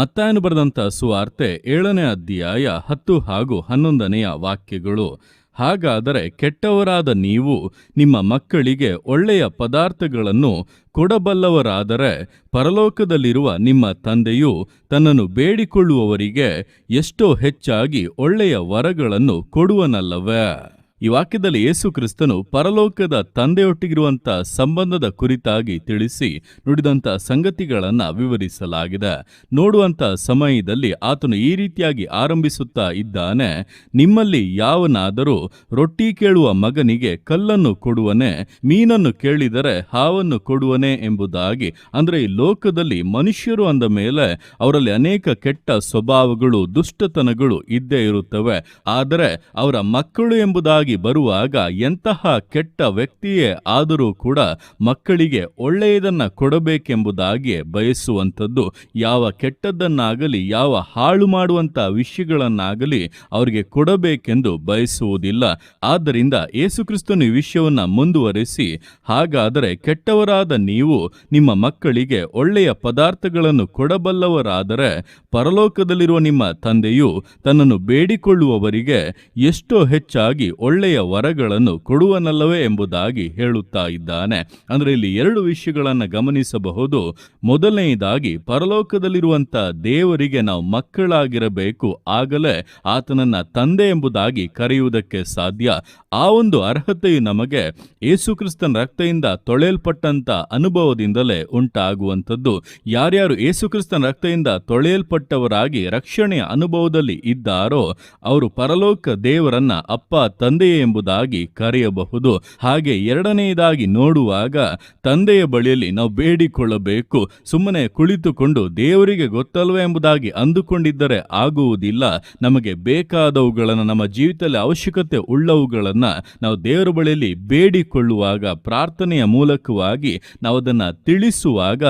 ಮತ್ತಾಯನು ಬರೆದಂಥ ಸುವಾರ್ತೆ ಏಳನೇ ಅಧ್ಯಾಯ ಹತ್ತು ಹಾಗೂ ಹನ್ನೊಂದನೆಯ ವಾಕ್ಯಗಳು. ಹಾಗಾದರೆ ಕೆಟ್ಟವರಾದ ನೀವು ನಿಮ್ಮ ಮಕ್ಕಳಿಗೆ ಒಳ್ಳೆಯ ಪದಾರ್ಥಗಳನ್ನು ಕೊಡಬಲ್ಲವರಾದರೆ ಪರಲೋಕದಲ್ಲಿರುವ ನಿಮ್ಮ ತಂದೆಯು ತನ್ನನ್ನು ಬೇಡಿಕೊಳ್ಳುವವರಿಗೆ ಎಷ್ಟೋ ಹೆಚ್ಚಾಗಿ ಒಳ್ಳೆಯ ವರಗಳನ್ನು ಕೊಡುವನಲ್ಲವೇ? ಈ ವಾಕ್ಯದಲ್ಲಿ ಯೇಸು ಕ್ರಿಸ್ತನು ಪರಲೋಕದ ತಂದೆಯೊಟ್ಟಿಗಿರುವಂಥ ಸಂಬಂಧದ ಕುರಿತಾಗಿ ತಿಳಿಸಿ ನುಡಿದಂಥ ಸಂಗತಿಗಳನ್ನು ವಿವರಿಸಲಾಗಿದೆ. ನೋಡುವಂಥ ಸಮಯದಲ್ಲಿ ಆತನು ಈ ರೀತಿಯಾಗಿ ಆರಂಭಿಸುತ್ತಾ ಇದ್ದಾನೆ, ನಿಮ್ಮಲ್ಲಿ ಯಾವನಾದರೂ ರೊಟ್ಟಿ ಕೇಳುವ ಮಗನಿಗೆ ಕಲ್ಲನ್ನು ಕೊಡುವನೆ, ಮೀನನ್ನು ಕೇಳಿದರೆ ಹಾವನ್ನು ಕೊಡುವನೆ ಎಂಬುದಾಗಿ, ಅಂದರೆ ಈ ಲೋಕದಲ್ಲಿ ಮನುಷ್ಯರು ಅಂದ ಮೇಲೆ ಅವರಲ್ಲಿ ಅನೇಕ ಕೆಟ್ಟ ಸ್ವಭಾವಗಳು, ದುಷ್ಟತನಗಳು ಇದ್ದೇ ಇರುತ್ತವೆ. ಆದರೆ ಅವರ ಮಕ್ಕಳು ಎಂಬುದಾಗಿ ಬರುವಾಗ ಎಂತಹ ಕೆಟ್ಟ ವ್ಯಕ್ತಿಯೇ ಆದರೂ ಕೂಡ ಮಕ್ಕಳಿಗೆ ಒಳ್ಳೆಯದನ್ನ ಕೊಡಬೇಕೆಂಬುದಾಗಿ ಬಯಸುವಂಥದ್ದು, ಯಾವ ಕೆಟ್ಟದ್ದನ್ನಾಗಲಿ, ಯಾವ ಹಾಳು ಮಾಡುವಂಥ ವಿಷಯಗಳನ್ನಾಗಲಿ ಅವರಿಗೆ ಕೊಡಬೇಕೆಂದು ಬಯಸುವುದಿಲ್ಲ. ಆದ್ದರಿಂದ ಯೇಸುಕ್ರಿಸ್ತನು ಈ ವಿಷಯವನ್ನು ಮುಂದುವರೆಸಿ, ಹಾಗಾದರೆ ಕೆಟ್ಟವರಾದ ನೀವು ನಿಮ್ಮ ಮಕ್ಕಳಿಗೆ ಒಳ್ಳೆಯ ಪದಾರ್ಥಗಳನ್ನು ಕೊಡಬಲ್ಲವರಾದರೆ ಪರಲೋಕದಲ್ಲಿರುವ ನಿಮ್ಮ ತಂದೆಯು ತನ್ನನ್ನು ಬೇಡಿಕೊಳ್ಳುವವರಿಗೆ ಎಷ್ಟೋ ಹೆಚ್ಚಾಗಿ ಒಳ್ಳೆಯ ವರಗಳನ್ನು ಕೊಡುವನಲ್ಲವೇ ಎಂಬುದಾಗಿ ಹೇಳುತ್ತಾ ಇದ್ದಾನೆ. ಅಂದರೆ ಇಲ್ಲಿ ಎರಡು ವಿಷಯಗಳನ್ನು ಗಮನಿಸಬಹುದು. ಮೊದಲನೆಯದಾಗಿ ಪರಲೋಕದಲ್ಲಿರುವಂಥ ದೇವರಿಗೆ ನಾವು ಮಕ್ಕಳಾಗಿರಬೇಕು, ಆಗಲೇ ಆತನನ್ನ ತಂದೆ ಎಂಬುದಾಗಿ ಕರೆಯುವುದಕ್ಕೆ ಸಾಧ್ಯ. ಆ ಒಂದು ಅರ್ಹತೆಯು ನಮಗೆ ಯೇಸುಕ್ರಿಸ್ತನ ರಕ್ತದಿಂದ ತೊಳೆಯಲ್ಪಟ್ಟಂತ ಅನುಭವದಿಂದಲೇ ಉಂಟಾಗುವಂಥದ್ದು. ಯಾರ್ಯಾರು ಯೇಸುಕ್ರಿಸ್ತನ ರಕ್ತದಿಂದ ತೊಳೆಯಲ್ಪಟ್ಟವರಾಗಿ ರಕ್ಷಣೆಯ ಅನುಭವದಲ್ಲಿ ಇದ್ದಾರೋ, ಅವರು ಪರಲೋಕ ದೇವರನ್ನ ಅಪ್ಪ ತಂದೆಯೇ ಎಂಬುದಾಗಿ ಕರೆಯಬಹುದು. ಹಾಗೆ ಎರಡನೆಯದಾಗಿ ನೋಡುವಾಗ ತಂದೆಯ ಬಳಿಯಲ್ಲಿ ನಾವು ಬೇಡಿಕೊಳ್ಳಬೇಕು. ಸುಮ್ಮನೆ ಕುಳಿತುಕೊಂಡು ದೇವರಿಗೆ ಗೊತ್ತಲ್ವೇ ಎಂಬುದಾಗಿ ಅಂದುಕೊಂಡಿದ್ದರೆ ಆಗುವುದಿಲ್ಲ. ನಮಗೆ ಬೇಕಾದವುಗಳನ್ನು, ನಮ್ಮ ಜೀವಿತದಲ್ಲಿ ಅವಶ್ಯಕತೆ ಉಳ್ಳವುಗಳನ್ನು ನಾವು ದೇವರ ಬಳಿಯಲ್ಲಿ ಬೇಡಿಕೊಳ್ಳುವಾಗ, ಪ್ರಾರ್ಥನೆಯ ಮೂಲಕವಾಗಿ ನಾವು ಅದನ್ನು ತಿಳಿಸುವಾಗ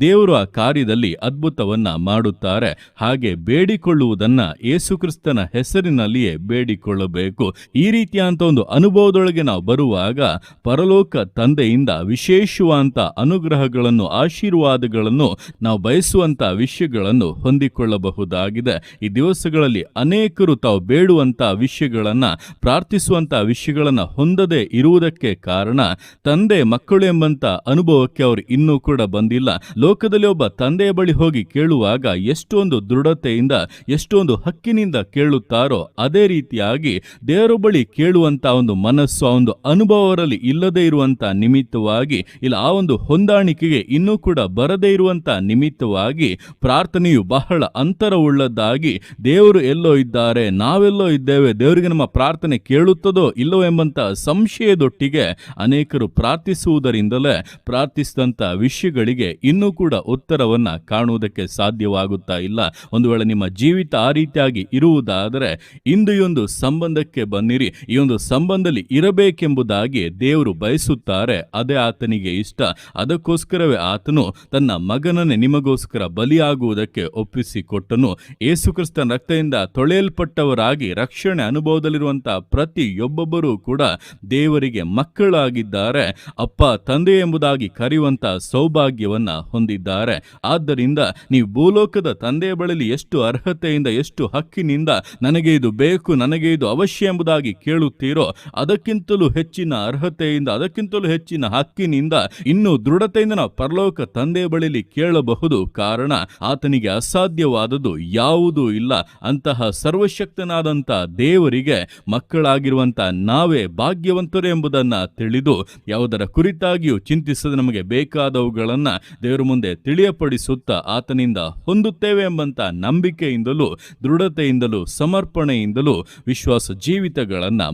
ದೇವರು ಆ ಕಾರ್ಯದಲ್ಲಿ ಅದ್ಭುತವನ್ನ ಮಾಡುತ್ತಾರೆ. ಹಾಗೆ ಬೇಡಿಕೊಳ್ಳುವುದನ್ನ ಯೇಸುಕ್ರಿಸ್ತನ ಹೆಸರಿನಲ್ಲಿಯೇ ಬೇಡಿಕೊಳ್ಳಬೇಕು. ಈ ರೀತಿಯಾದಂಥ ಒಂದು ಅನುಭವದೊಳಗೆ ನಾವು ಬರುವಾಗ ಪರಲೋಕ ತಂದೆಯಿಂದ ವಿಶೇಷವಾದಂಥ ಅನುಗ್ರಹಗಳನ್ನು, ಆಶೀರ್ವಾದಗಳನ್ನು ನಾವು ಬಯಸುವಂಥ ವಿಷಯಗಳನ್ನು ಹೊಂದಿಕೊಳ್ಳಬಹುದಾಗಿದೆ. ಈ ದಿವಸಗಳಲ್ಲಿ ಅನೇಕರು ತಾವು ಬೇಡುವಂಥ ವಿಷಯಗಳನ್ನ, ಪ್ರಾರ್ಥಿಸುವಂಥ ವಿಷಯಗಳನ್ನ ಹೊಂದದೇ ಇರುವುದಕ್ಕೆ ಕಾರಣ ತಂದೆ ಮಕ್ಕಳು ಎಂಬಂತ ಅನುಭವಕ್ಕೆ ಅವರು ಇನ್ನೂ ಕೂಡ ಬಂದಿಲ್ಲ. ಲೋಕದಲ್ಲಿ ಒಬ್ಬ ತಂದೆಯ ಬಳಿ ಹೋಗಿ ಕೇಳುವಾಗ ಎಷ್ಟೊಂದು ದೃಢತೆಯಿಂದ, ಎಷ್ಟೊಂದು ಹಕ್ಕಿನಿಂದ ಕೇಳುತ್ತಾರೋ ಅದೇ ರೀತಿಯಾಗಿ ದೇವರ ಬಳಿ ಕೇಳುವಂತ ಒಂದು ಮನಸ್ಸು, ಆ ಒಂದು ಅನುಭವರಲ್ಲಿ ಇಲ್ಲದೆ ಇರುವಂತ ನಿಮಿತ್ತವಾಗಿ, ಇಲ್ಲ, ಆ ಒಂದು ಹೊಂದಾಣಿಕೆಗೆ ಇನ್ನೂ ಕೂಡ ಬರದೇ ಇರುವಂತ ನಿಮಿತ್ತವಾಗಿ ಪ್ರಾರ್ಥನೆಯು ಬಹಳ ಅಂತರವುಳ್ಳದ್ದಾಗಿ ದೇವರು ಎಲ್ಲೋ ಇದ್ದಾರೆ, ನಾವೆಲ್ಲೋ ಇದ್ದೇವೆ, ದೇವರಿಗೆ ನಮ್ಮ ಪ್ರಾರ್ಥನೆ ಕೇಳುತ್ತದೋ ಇಲ್ಲವೋ ಎಂಬಂತ ಸಂಶಯದೊಟ್ಟಿಗೆ ಅನೇಕರು ಪ್ರಾರ್ಥಿಸುವುದರಿಂದಲೇ ಪ್ರಾರ್ಥಿಸಿದಂಥ ವಿಷಯಗಳಿಗೆ ಇನ್ನೂ ಕೂಡ ಉತ್ತರವನ್ನು ಕಾಣುವುದಕ್ಕೆ ಸಾಧ್ಯವಾಗುತ್ತಾ ಇಲ್ಲ. ಒಂದು ವೇಳೆ ನಿಮ್ಮ ಜೀವಿತ ಆ ರೀತಿಯಾಗಿ ಇರುವುದಾದರೆ, ಇಂದು ಒಂದು ಸಂಬಂಧಕ್ಕೆ ಬನ್ನಿರಿ. ಒಂದು ಸಂಬಂಧದಲ್ಲಿ ಇರಬೇಕೆಂಬುದಾಗಿ ದೇವರು ಬಯಸುತ್ತಾರೆ. ಅದೇ ಆತನಿಗೆ ಇಷ್ಟ. ಅದಕ್ಕೋಸ್ಕರವೇ ಆತನು ತನ್ನ ಮಗನನ್ನೇ ನಿಮಗೋಸ್ಕರ ಬಲಿಯಾಗುವುದಕ್ಕೆ ಒಪ್ಪಿಸಿಕೊಟ್ಟನು. ಯೇಸುಕ್ರಿಸ್ತನ ರಕ್ತದಿಂದ ತೊಳೆಯಲ್ಪಟ್ಟವರಾಗಿ ರಕ್ಷಣೆ ಅನುಭವದಲ್ಲಿರುವಂತಹ ಪ್ರತಿಯೊಬ್ಬೊಬ್ಬರೂ ಕೂಡ ದೇವರಿಗೆ ಮಕ್ಕಳಾಗಿದ್ದಾರೆ. ಅಪ್ಪ, ತಂದೆ ಎಂಬುದಾಗಿ ಕರೆಯುವಂತ ಸೌಭಾಗ್ಯವನ್ನ ಹೊಂದಿದ್ದಾರೆ. ಆದ್ದರಿಂದ ನೀವು ಭೂಲೋಕದ ತಂದೆಯ ಬಳಲಿ ಎಷ್ಟು ಅರ್ಹತೆಯಿಂದ ಎಷ್ಟು ಹಕ್ಕಿನಿಂದ ನನಗೆ ಇದು ಬೇಕು, ನನಗೆ ಇದು ಅವಶ್ಯ ಎಂಬುದಾಗಿ ಕೇಳುತ್ತೀರೋ ಅದಕ್ಕಿಂತಲೂ ಹೆಚ್ಚಿನ ಅರ್ಹತೆಯಿಂದ, ಅದಕ್ಕಿಂತಲೂ ಹೆಚ್ಚಿನ ಹಕ್ಕಿನಿಂದ, ಇನ್ನೂ ದೃಢತೆಯಿಂದ ನಾವು ಪರಲೋಕ ತಂದೆ ಬಳಿಲಿ ಕೇಳಬಹುದು. ಕಾರಣ, ಆತನಿಗೆ ಅಸಾಧ್ಯವಾದದ್ದು ಯಾವುದೂ ಇಲ್ಲ. ಅಂತಹ ಸರ್ವಶಕ್ತನಾದಂಥ ದೇವರಿಗೆ ಮಕ್ಕಳಾಗಿರುವಂಥ ನಾವೇ ಭಾಗ್ಯವಂತರು ಎಂಬುದನ್ನು ತಿಳಿದು, ಯಾವುದರ ಕುರಿತಾಗಿಯೂ ಚಿಂತಿಸದೆ ನಮಗೆ ಬೇಕಾದವುಗಳನ್ನು ದೇವರ ಮುಂದೆ ತಿಳಿಯಪಡಿಸುತ್ತಾ ಆತನಿಂದ ಹೊಂದುತ್ತೇವೆ ಎಂಬಂಥ ನಂಬಿಕೆಯಿಂದಲೂ, ದೃಢತೆಯಿಂದಲೂ, ಸಮರ್ಪಣೆಯಿಂದಲೂ ವಿಶ್ವಾಸ ಜೀವಿತಗಳನ್ನ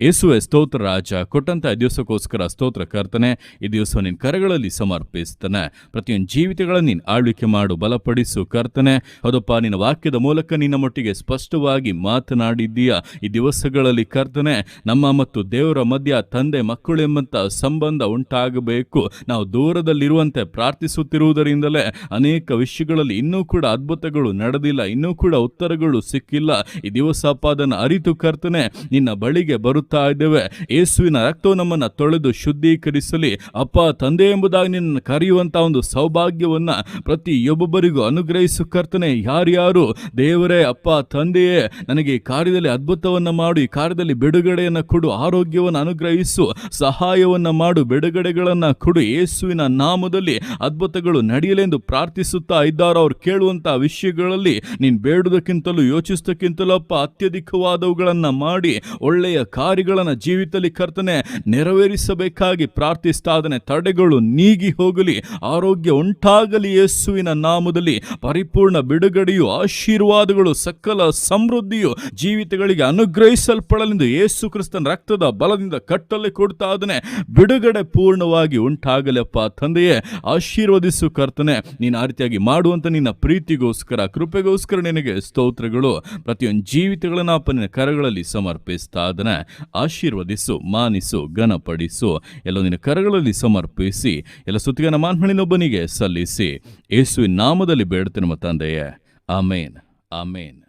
ಯೇಸುವೆ ಸ್ತೋತ್ರ ರಾಜ, ಕೊಟ್ಟಂತ ಈ ದಿವಸಕ್ಕೋಸ್ಕರ ಸ್ತೋತ್ರ ಕರ್ತನೆ, ಈ ದಿವಸ ನಿನ್ನ ಕರೆಗಳಲ್ಲಿ ಸಮರ್ಪಿಸ್ತಾನೆ. ಪ್ರತಿಯೊಂದು ಜೀವಿತಗಳನ್ನು ನೀನು ಆಳ್ವಿಕೆ ಮಾಡು, ಬಲಪಡಿಸು ಕರ್ತನೆ. ಹೌದಪ್ಪ, ನಿನ್ನ ವಾಕ್ಯದ ಮೂಲಕ ನಿನ್ನ ಮಟ್ಟಿಗೆ ಸ್ಪಷ್ಟವಾಗಿ ಮಾತನಾಡಿದ್ದೀಯ. ಈ ದಿವಸಗಳಲ್ಲಿ ಕರ್ತನೆ, ನಮ್ಮ ಮತ್ತು ದೇವರ ಮಧ್ಯ ತಂದೆ, ಮಕ್ಕಳು ಎಂಬಂತ ಸಂಬಂಧ ಉಂಟಾಗಬೇಕು. ನಾವು ದೂರದಲ್ಲಿರುವಂತೆ ಪ್ರಾರ್ಥಿಸುತ್ತಿರುವುದರಿಂದಲೇ ಅನೇಕ ವಿಷಯಗಳಲ್ಲಿ ಇನ್ನೂ ಕೂಡ ಅದ್ಭುತಗಳು ನಡೆದಿಲ್ಲ, ಇನ್ನೂ ಕೂಡ ಉತ್ತರಗಳು ಸಿಕ್ಕಿಲ್ಲ. ಈ ದಿವಸ ಅದನ್ನು ಅರಿತು ಕರ್ತನೆ, ನಿನ್ನ ಬಳಿಗೆ ಬರುತ್ತ ಬೇಡಿಕೊಳ್ಳುತ್ತಾ ಇದ್ದೇವೆ. ಯೇಸುವಿನ ರಕ್ತವು ನಮ್ಮನ್ನು ತೊಳೆದು ಶುದ್ಧೀಕರಿಸಲಿ. ಅಪ್ಪ, ತಂದೆ ಎಂಬುದಾಗಿ ನಿನ್ನನ್ನು ಕರೆಯುವಂತ ಒಂದು ಸೌಭಾಗ್ಯವನ್ನ ಪ್ರತಿಯೊಬ್ಬೊಬ್ಬರಿಗೂ ಅನುಗ್ರಹಿಸು ಕರ್ತನೆ. ಯಾರ್ಯಾರು, ದೇವರೇ, ಅಪ್ಪ, ತಂದೆಯೇ, ನನಗೆ ಈ ಕಾರ್ಯದಲ್ಲಿ ಅದ್ಭುತವನ್ನ ಮಾಡು, ಈ ಕಾರ್ಯದಲ್ಲಿ ಬಿಡುಗಡೆಯನ್ನ ಕೊಡು, ಆರೋಗ್ಯವನ್ನು ಅನುಗ್ರಹಿಸು, ಸಹಾಯವನ್ನ ಮಾಡು, ಬಿಡುಗಡೆಗಳನ್ನ ಕೊಡು. ಯೇಸುವಿನ ನಾಮದಲ್ಲಿ ಅದ್ಭುತಗಳು ನಡೆಯಲೆಂದು ಪ್ರಾರ್ಥಿಸುತ್ತಾ ಇದ್ದಾರೋ, ಅವ್ರು ಕೇಳುವಂತ ವಿಷಯಗಳಲ್ಲಿ ನೀನು ಬೇಡುವುದಕ್ಕಿಂತಲೂ ಯೋಚಿಸೋದಕ್ಕಿಂತಲೂ ಅಪ್ಪ ಅತ್ಯಧಿಕವಾದವುಗಳನ್ನು ಮಾಡಿ, ಒಳ್ಳೆಯ ಕಾರ್ಯಗಳನ್ನ ಜೀವಿತದಲ್ಲಿ ಕರ್ತನೆ ನೆರವೇರಿಸಬೇಕಾಗಿ ಪ್ರಾರ್ಥಿಸ್ತಾದನೆ, ತಡೆಗಳು ನೀಗಿ ಹೋಗಲಿ, ಆರೋಗ್ಯ ಉಂಟಾಗಲಿ ಯೇಸುವಿನ ನಾಮದಲ್ಲಿ. ಪರಿಪೂರ್ಣ ಬಿಡುಗಡೆಯು, ಆಶೀರ್ವಾದಗಳು, ಸಕಲ ಸಮೃದ್ಧಿಯು ಜೀವಿತಗಳಿಗೆ ಅನುಗ್ರಹಿಸಲ್ಪಡಲೆಂದು ಯೇಸು ಕ್ರಿಸ್ತನ ರಕ್ತದ ಬಲದಿಂದ ಕಟ್ಟಲೆ ಕೊಡ್ತಾದನೆ. ಬಿಡುಗಡೆ ಪೂರ್ಣವಾಗಿ ಉಂಟಾಗಲಪ್ಪ ತಂದೆಯೇ, ಆಶೀರ್ವದಿಸು ಕರ್ತನೆ. ನೀನು ಆ ರೀತಿಯಾಗಿ ಮಾಡುವಂತ ನಿನ್ನ ಪ್ರೀತಿಗೋಸ್ಕರ, ಕೃಪೆಗೋಸ್ಕರ ನಿನಗೆ ಸ್ತೋತ್ರಗಳು. ಪ್ರತಿಯೊಂದು ಜೀವಿತಗಳನ್ನ ಅಪ್ಪ ನಿನ್ನ ಕರಗಳಲ್ಲಿ ಸಮರ್ಪಿಸ್ತಾ ಆಶೀರ್ವದಿಸು, ಮಾನಿಸು, ಘನಪಡಿಸು. ಎಲ್ಲ ನಿನ್ನ ಕರಗಳಲ್ಲಿ ಸಮರ್ಪಿಸಿ, ಎಲ್ಲ ಸುತ್ತಿಗನ ಮಾನ್ಮಣಿನೊಬ್ಬನಿಗೆ ಸಲ್ಲಿಸಿ. ಯೇಸುವಿನ ನಾಮದಲ್ಲಿ ಬೇಡುತ್ತೆ ನಮ್ಮ ತಂದೆಯೇ. ಆಮೇನ್. ಆಮೇನ್.